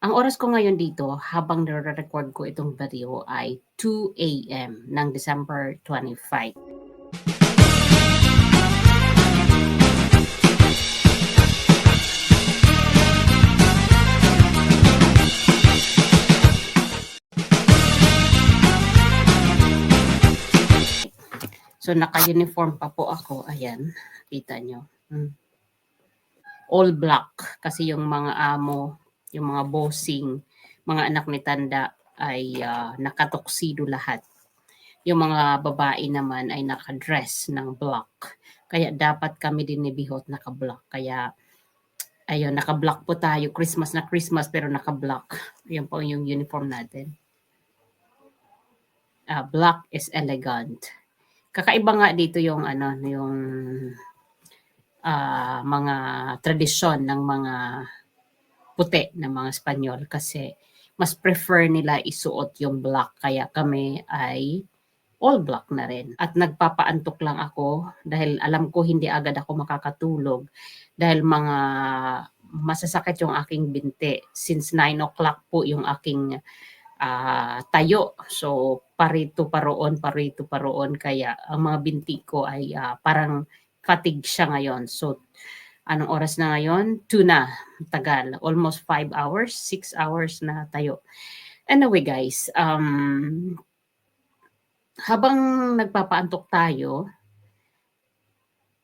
Ang oras ko ngayon dito habang nare-record ko itong video ay 2 AM ng December 25. So naka-uniform pa po ako. Ayan, kita nyo. Hmm. All black kasi yung mga amo, yung mga bossing, mga anak ni Tanda ay uh, nakatoksido lahat. Yung mga babae naman ay nakadress ng black. Kaya dapat kami din ni Bihot naka-black. Kaya ayun, naka-black po tayo. Christmas na Christmas pero naka-black. Yan po yung uniform natin. Uh, black is elegant kakaiba nga dito yung ano yung uh, mga tradisyon ng mga puti ng mga Espanyol kasi mas prefer nila isuot yung black kaya kami ay all black na rin. At nagpapaantok lang ako dahil alam ko hindi agad ako makakatulog dahil mga masasakit yung aking binti. Since 9 o'clock po yung aking uh, tayo. So parito paroon, parito paroon kaya ang mga binti ko ay uh, parang fatigue siya ngayon. So anong oras na ngayon? 2 na, tagal. Almost 5 hours, 6 hours na tayo. Anyway guys, um, habang nagpapaantok tayo,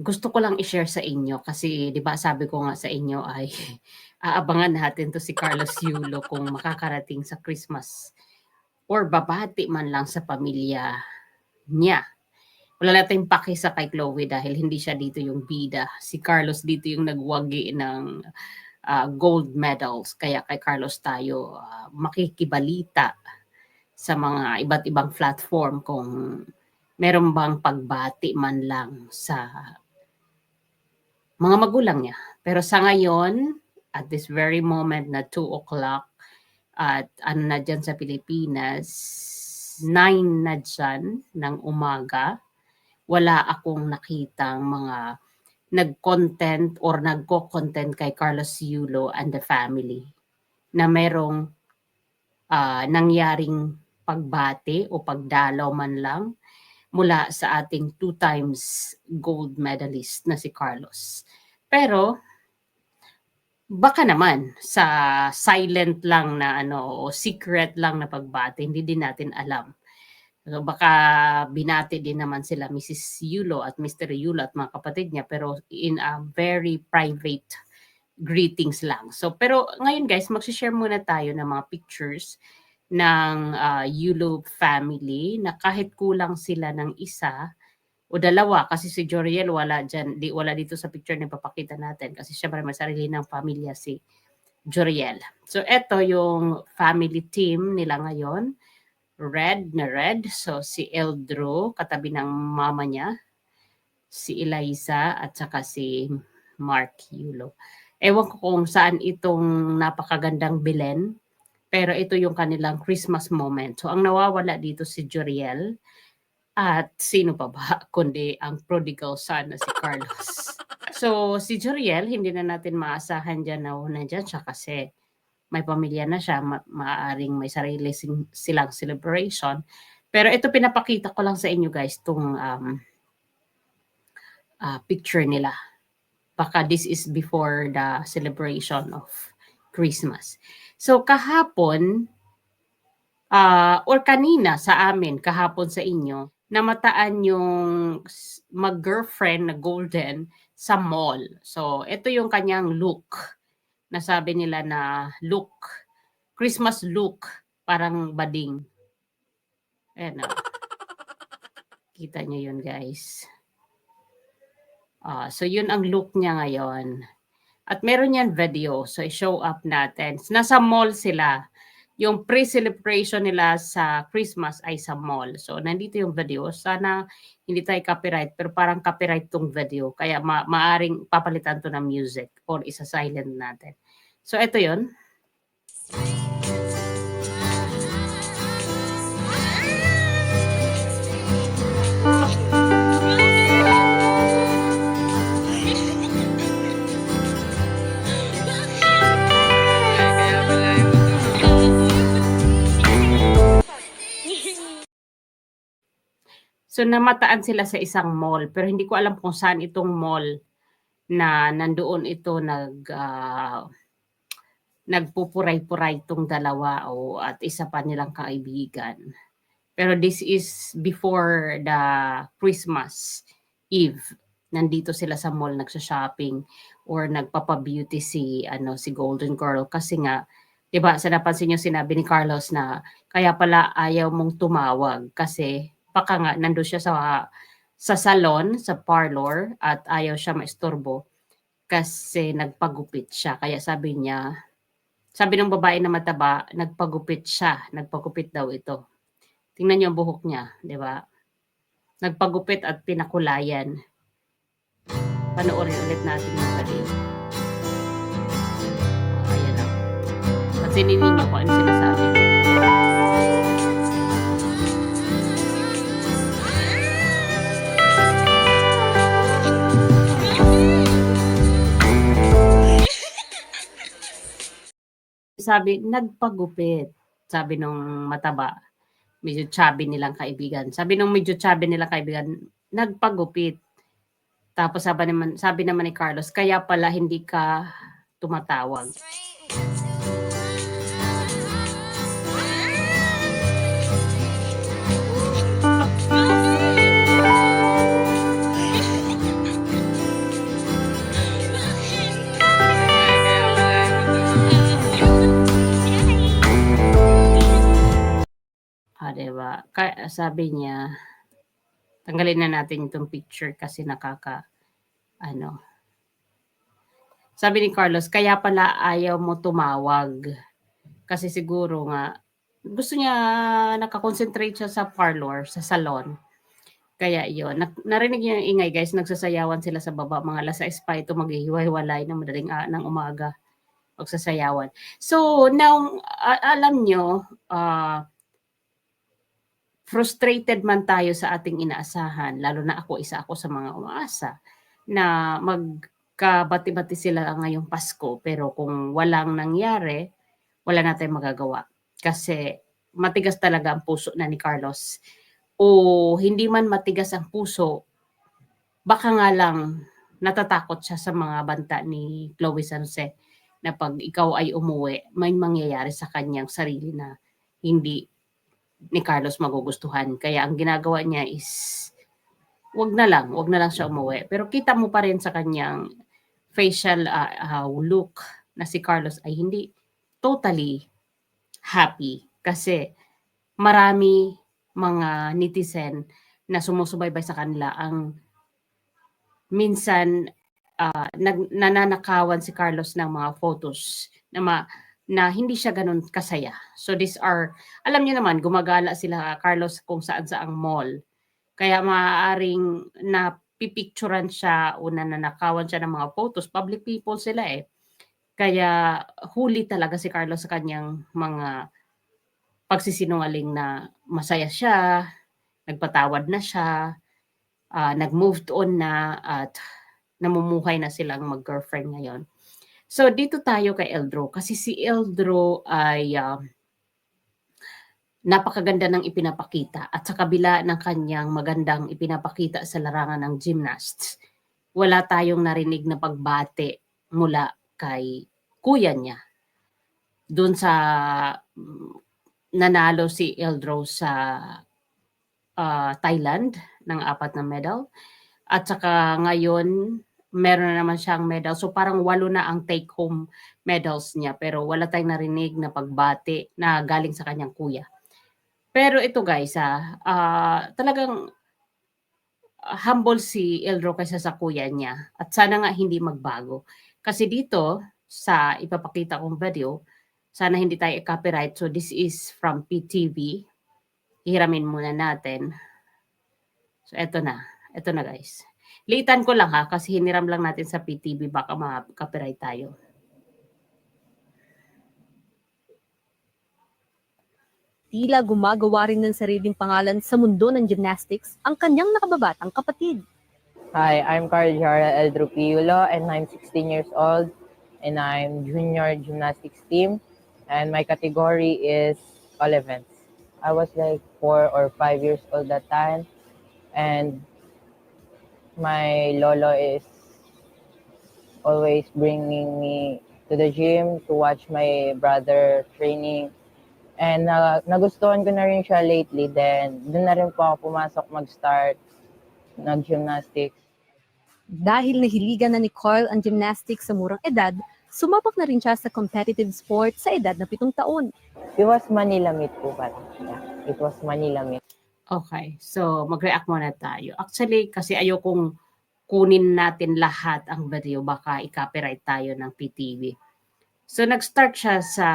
gusto ko lang i-share sa inyo kasi 'di ba sabi ko nga sa inyo ay aabangan natin to si Carlos Yulo kung makakarating sa Christmas or babati man lang sa pamilya niya. Wala natin paki sa kay Chloe dahil hindi siya dito yung bida. Si Carlos dito yung nagwagi ng uh, gold medals. Kaya kay Carlos tayo uh, makikibalita sa mga iba't ibang platform kung meron bang pagbati man lang sa mga magulang niya. Pero sa ngayon, at this very moment na 2 o'clock, at ano na dyan sa Pilipinas, 9 na dyan ng umaga, wala akong nakitang mga nag-content or nagko-content kay Carlos Yulo and the family na merong uh, nangyaring pagbati o pagdalaw man lang mula sa ating two times gold medalist na si Carlos. Pero baka naman sa silent lang na ano o secret lang na pagbati, hindi din natin alam. So baka binati din naman sila Mrs. Yulo at Mr. Yulo at mga kapatid niya pero in a very private greetings lang. So pero ngayon guys, magsi-share muna tayo ng mga pictures ng uh, Yulo family na kahit kulang sila ng isa o dalawa kasi si Joriel wala diyan di wala dito sa picture na papakita natin kasi syempre may sarili ng pamilya si Joriel. So eto yung family team nila ngayon. Red na red. So si Eldro katabi ng mama niya, si Eliza at saka si Mark Yulo. Ewan ko kung saan itong napakagandang Belen pero ito yung kanilang Christmas moment. So ang nawawala dito si Joriel at sino pa ba kundi ang prodigal son na si Carlos. so si Joriel hindi na natin maasahan diyan na nandiyan siya kasi may pamilya na siya, ma- maaaring may sarili silang celebration. Pero ito pinapakita ko lang sa inyo guys tong um, uh, picture nila. Baka this is before the celebration of Christmas. So kahapon uh, or kanina sa amin, kahapon sa inyo, namataan yung mag-girlfriend na golden sa mall. So ito yung kanyang look. Nasabi nila na look, Christmas look, parang bading. Ayan na. Kita nyo yun guys. Uh, so yun ang look niya ngayon. At meron yan video, so i-show up natin. Nasa mall sila. Yung pre-celebration nila sa Christmas ay sa mall. So nandito yung video. Sana hindi tayo copyright, pero parang copyright tong video. Kaya ma maaring papalitan to ng music or isa-silent natin. So ito yon So namataan sila sa isang mall pero hindi ko alam kung saan itong mall na nandoon ito nag ah, nagpupuray-puray itong dalawa o at isa pa nilang kaibigan. Pero this is before the Christmas Eve. Nandito sila sa mall nagsha-shopping or nagpapa-beauty si ano si Golden Girl kasi nga 'di ba sa napansin niyo sinabi ni Carlos na kaya pala ayaw mong tumawag kasi baka nga nandoon siya sa sa salon, sa parlor at ayaw siya maistorbo kasi nagpagupit siya. Kaya sabi niya, sabi ng babae na mataba, nagpagupit siya, nagpagupit daw ito. Tingnan niyo ang buhok niya, 'di ba? Nagpagupit at pinakulayan. Panoorin ulit natin yung video. Oh, ayan na. Pansinin ninyo kung ano sinasabi. Sabi, nagpagupit. Sabi nung mataba, medyo chubby nilang kaibigan. Sabi nung medyo chubby nilang kaibigan, nagpagupit. Tapos sabi naman, sabi naman ni Carlos, kaya pala hindi ka tumatawag. Ba? Ka sabi niya, tanggalin na natin itong picture kasi nakaka ano. Sabi ni Carlos, kaya pala ayaw mo tumawag. Kasi siguro nga gusto niya nakakonsentrate siya sa parlor, sa salon. Kaya na, narinig niyo yung ingay guys, nagsasayawan sila sa baba, mga alas 6 pa ito maghihiwa-hiwalay ng madaling ah, ng umaga. Magsasayawan. So, now, a- alam nyo, ah, frustrated man tayo sa ating inaasahan, lalo na ako, isa ako sa mga umaasa, na magkabati-bati sila ngayong Pasko. Pero kung walang nangyari, wala na tayong magagawa. Kasi matigas talaga ang puso na ni Carlos. O hindi man matigas ang puso, baka nga lang natatakot siya sa mga banta ni Chloe San Jose na pag ikaw ay umuwi, may mangyayari sa kanyang sarili na hindi ni Carlos magugustuhan. Kaya ang ginagawa niya is wag na lang, wag na lang siya umuwi. Pero kita mo pa rin sa kanyang facial uh, uh, look na si Carlos ay hindi totally happy kasi marami mga netizen na sumusubaybay sa kanila ang minsan uh, nag, nananakawan si Carlos ng mga photos na ma, na hindi siya ganun kasaya. So these are, alam niyo naman, gumagala sila Carlos kung saan saang mall. Kaya maaaring na pipicturan siya o nananakawan siya ng mga photos. Public people sila eh. Kaya huli talaga si Carlos sa kanyang mga pagsisinungaling na masaya siya, nagpatawad na siya, uh, nag-moved on na at namumuhay na silang mag-girlfriend ngayon. So dito tayo kay Eldro. Kasi si Eldro ay uh, napakaganda ng ipinapakita. At sa kabila ng kanyang magandang ipinapakita sa larangan ng gymnasts, wala tayong narinig na pagbate mula kay kuya niya. Doon sa mm, nanalo si Eldro sa uh, Thailand ng apat na medal. At saka ngayon meron na naman siyang medal. So parang walo na ang take home medals niya pero wala tayong narinig na pagbati na galing sa kanyang kuya. Pero ito guys, ah, uh, talagang humble si Elro kaysa sa kuya niya at sana nga hindi magbago. Kasi dito sa ipapakita kong video, sana hindi tayo copyright. So this is from PTV. Ihiramin muna natin. So eto na. Eto na guys. Litan ko lang ha, kasi hiniram lang natin sa PTV, baka ma-copyright tayo. Tila gumagawa rin ng sariling pangalan sa mundo ng gymnastics ang kanyang nakababatang kapatid. Hi, I'm Carl Jara Eldro Piulo and I'm 16 years old and I'm junior gymnastics team and my category is all events. I was like four or five years old that time And my lolo is always bringing me to the gym to watch my brother training. And na nagustuhan ko na rin siya lately. Then, doon na rin po ako pumasok mag-start nag-gymnastics. Dahil nahiligan na ni Carl ang gymnastics sa murang edad, sumabak na rin siya sa competitive sport sa edad na pitong taon. It was Manila Meet po pala. Yeah, it was Manila Meet. Okay, so mag-react muna tayo. Actually, kasi ayokong kunin natin lahat ang video, baka i-copyright tayo ng PTV. So nag-start siya sa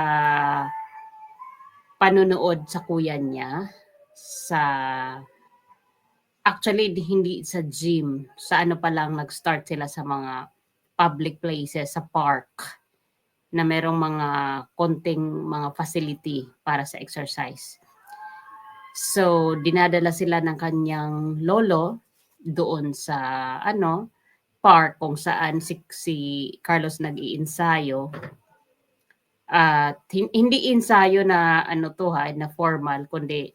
panonood sa kuya niya sa actually di- hindi sa gym sa ano pa lang nag-start sila sa mga public places sa park na merong mga konting mga facility para sa exercise. So, dinadala sila ng kanyang lolo doon sa ano park kung saan si, si Carlos nag-iinsayo. At hin- hindi ensayo na ano to ha, na formal kundi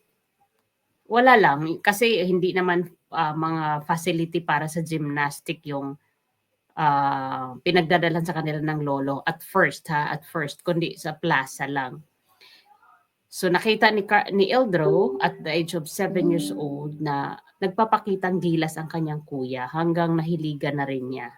wala lang kasi hindi naman ah, mga facility para sa gymnastic yung ah, pinagdadalan sa kanila ng lolo at first ha, at first kundi sa plaza lang. So nakita ni Car- ni Eldro at the age of 7 years old na nagpapakitang gilas ang kanyang kuya hanggang nahiligan na rin niya.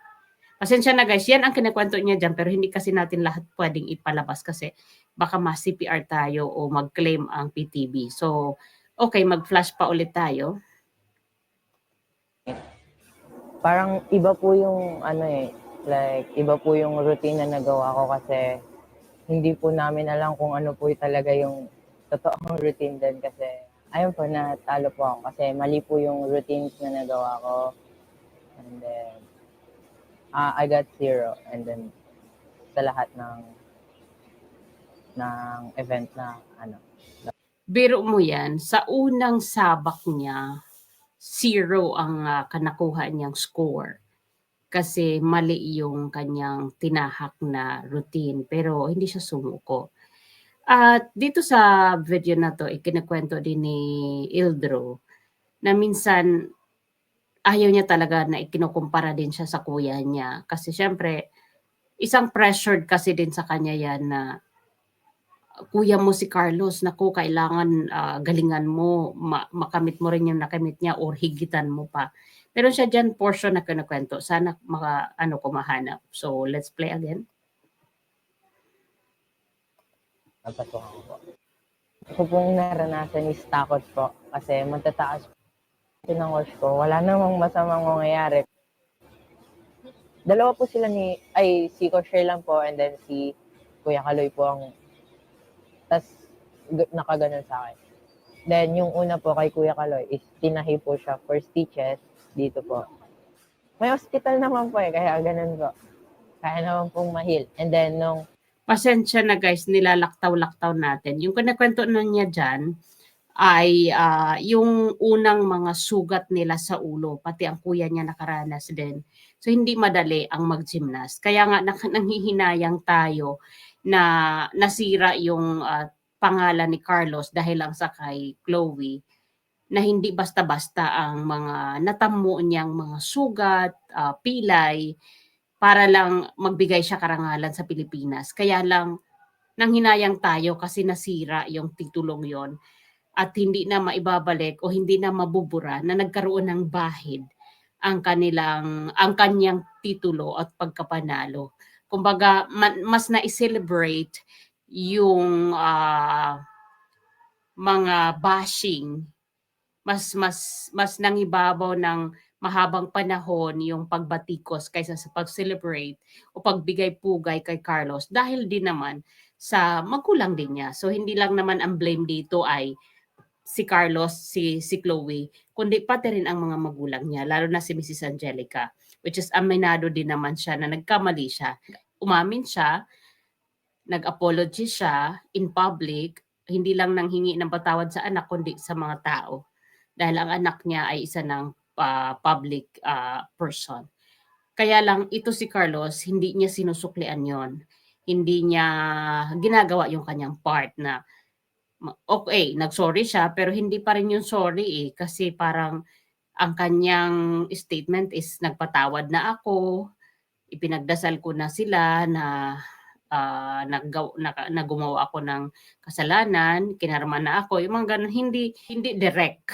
Pasensya na guys, yan ang kinakwento niya dyan pero hindi kasi natin lahat pwedeng ipalabas kasi baka ma-CPR tayo o mag-claim ang PTB. So, okay, mag-flash pa ulit tayo. Parang iba po yung ano eh, like iba po yung routine na nagawa ko kasi hindi po namin alam kung ano po talaga yung totoong routine din kasi ayun po natalo po ako kasi mali po yung routines na nagawa ko and then ah, I got zero and then sa lahat ng ng event na ano Biro mo yan, sa unang sabak niya, zero ang ah, kanakuha niyang score. Kasi mali yung kanyang tinahak na routine, pero hindi siya sumuko. At dito sa video na to, ikinakwento din ni Ildro na minsan ayaw niya talaga na ikinukumpara din siya sa kuya niya. Kasi syempre, isang pressured kasi din sa kanya yan na kuya mo si Carlos, naku, kailangan ah, galingan mo, ma- makamit mo rin yung nakamit niya or higitan mo pa. Meron siya dyan portion na kinukwento. Sana maka, ano ko mahanap. So, let's play again. Napasukan po. Ako pong naranasan is takot po kasi matataas po ng coach ko. Wala namang masamang mangyayari. Dalawa po sila ni, ay si Coach lang po and then si Kuya Kaloy po ang tas nakaganon sa akin. Then yung una po kay Kuya Kaloy is tinahi po siya for stitches dito po. May hospital naman po eh, kaya ganun po. Kaya naman pong mahil. And then nung Pasensya na guys, nilalaktaw-laktaw natin. Yung kinakwento na niya dyan ay ah, yung unang mga sugat nila sa ulo, pati ang kuya niya nakaranas din. So hindi madali ang mag-gymnast. Kaya nga nanghihinayang tayo na nasira yung ah, pangalan ni Carlos dahil lang sa kay Chloe na hindi basta-basta ang mga natamo niyang mga sugat, ah, pilay, para lang magbigay siya karangalan sa Pilipinas. Kaya lang nanghinayang tayo kasi nasira yung titulong yon at hindi na maibabalik o hindi na mabubura na nagkaroon ng bahid ang kanilang ang kanyang titulo at pagkapanalo. Kumbaga ma- mas na-celebrate yung ah, mga bashing mas mas mas nangibabaw ng mahabang panahon yung pagbatikos kaysa sa pag-celebrate o pagbigay pugay kay Carlos dahil din naman sa magulang din niya. So hindi lang naman ang blame dito ay si Carlos, si si Chloe, kundi pati rin ang mga magulang niya, lalo na si Mrs. Angelica, which is aminado din naman siya na nagkamali siya. Umamin siya, nag-apology siya in public, hindi lang nang hingi ng patawad sa anak kundi sa mga tao dahil ang anak niya ay isa ng ah, public ah, person. Kaya lang ito si Carlos, hindi niya sinusuklian yon. Hindi niya ginagawa yung kanyang part na okay, nag-sorry siya pero hindi pa rin yung sorry eh kasi parang ang kanyang statement is nagpatawad na ako, ipinagdasal ko na sila na ah, naggaw, na, na gumawa ako ng kasalanan, kinarma na ako, yung mga ganun, hindi, hindi direct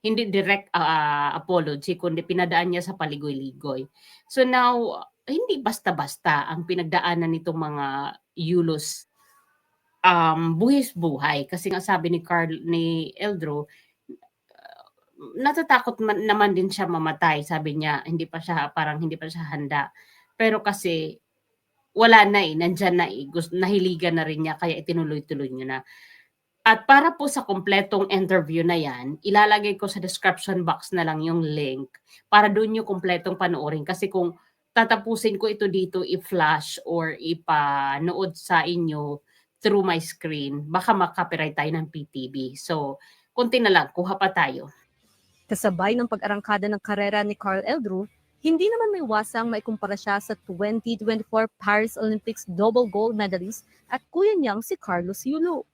hindi direct ah, apology, kundi pinadaan niya sa paligoy-ligoy. So now, hindi basta-basta ang pinagdaanan nitong mga yulos um, buhis buhay. Kasi nga sabi ni Carl, ni Eldro, uh, natatakot man, naman din siya mamatay. Sabi niya, hindi pa siya, parang hindi pa siya handa. Pero kasi, wala na eh, nandyan na eh, gusto, nahiligan na rin niya, kaya itinuloy-tuloy niya na. At para po sa kompletong interview na yan, ilalagay ko sa description box na lang yung link para doon yung kompletong panoorin. Kasi kung tatapusin ko ito dito i-flash or ipanood sa inyo through my screen, baka makapiright tayo ng PTV. So, kunti na lang, kuha pa tayo. Kasabay ng pag-arangkada ng karera ni Carl Eldrew, hindi naman may wasang maikumpara siya sa 2024 Paris Olympics double gold medalist at kuya niyang si Carlos Yulo.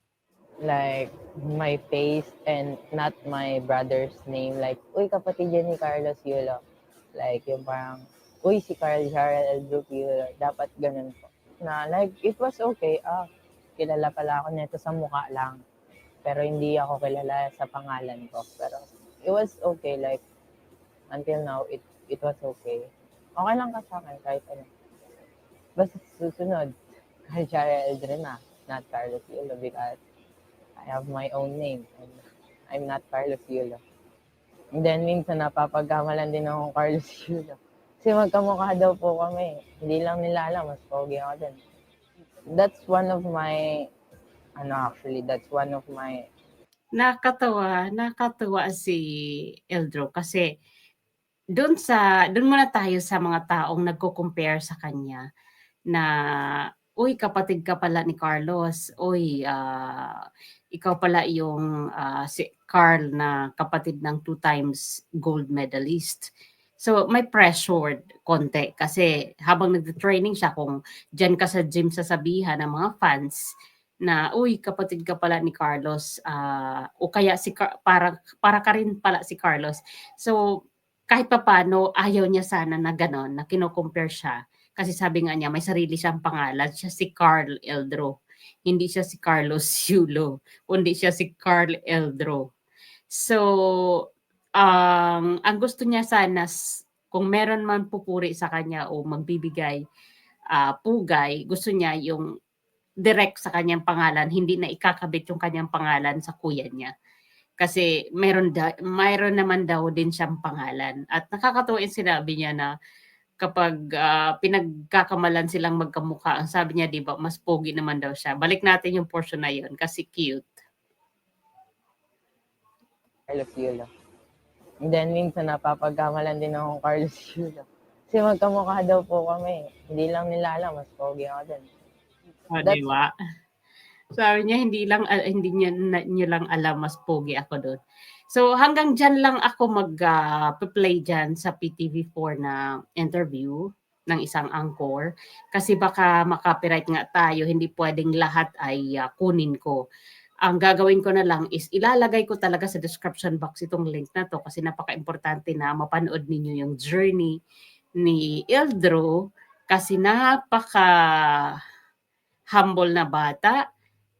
Like my face and not my brother's name. Like, uy, kapatid yan ni Carlos Yulo. Like, yung parang, uy, si Carl Jarrell Eldrup Yulo. Dapat ganun po. Na, like, it was okay. Ah, kilala pala ako nito sa mukha lang. Pero hindi ako kilala sa pangalan ko. Pero, it was okay. Like, until now, it it was okay. Okay lang ka sa akin, kahit ano. Basta susunod, Carl Jarrell Eldrin na, not Carlos Yulo because I have my own name. And I'm not Carlos Yulo. And then minsan napapagkamalan din akong Carlos Yulo. Kasi magkamukha daw po kami. Hindi lang nila alam, mas pogi ako din. That's one of my, ano actually, that's one of my, Nakakatawa, nakakatawa si Eldro kasi doon sa doon muna tayo sa mga taong nagko-compare sa kanya na uy kapatid ka pala ni Carlos, uy ah, ikaw pala yung ah, si Carl na kapatid ng two times gold medalist. So may pressured konti kasi habang nagte-training siya kung diyan ka sa gym sasabihan ng mga fans na uy kapatid ka pala ni Carlos ah, o kaya si Car- para para ka rin pala si Carlos. So kahit papaano ayaw niya sana na ganon na kino-compare siya kasi sabi nga niya may sarili siyang pangalan siya si Carl Eldro. Hindi siya si Carlos Yulo, kundi siya si Carl Eldro. So ang ang gusto niya sana kung meron man pupuri sa kanya o magbibigay ah, pugay, gusto niya yung direct sa kanyang pangalan, hindi na ikakabit yung kanyang pangalan sa kuya niya. Kasi meron, da, mayroon naman daw din siyang pangalan. At nakakatuwa yung sinabi niya na kapag ah, pinagkakamalan silang magkamukha, ang sabi niya, di ba, mas pogi naman daw siya. Balik natin yung portion na yun kasi cute. Carlos Yulo. And then minsan napapagkamalan din akong Carlos Yulo. Kasi magkamukha daw po kami. Hindi lang nila alam, mas pogi ako din. O, That's- di ba? Sabi niya, hindi lang, ah, hindi niya, na, niyo lang alam, mas pogi ako doon. So hanggang dyan lang ako mag-play dyan sa PTV4 na interview ng isang anchor. Kasi baka makapiright nga tayo, hindi pwedeng lahat ay ah, kunin ko. Ang gagawin ko na lang is ilalagay ko talaga sa description box itong link na to kasi napaka-importante na mapanood ninyo yung journey ni Eldro kasi napaka humble na bata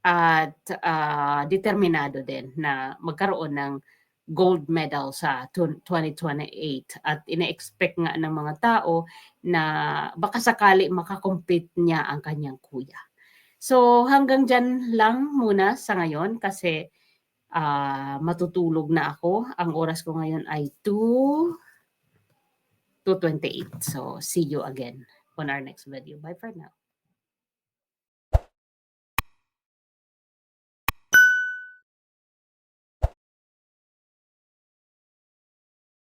at ah, determinado din na magkaroon ng gold medal sa tw- 2028 at ina-expect nga ng mga tao na baka sakali makakompete niya ang kanyang kuya. So hanggang dyan lang muna sa ngayon kasi ah, matutulog na ako. Ang oras ko ngayon ay 2 2.28. So see you again on our next video. Bye for now.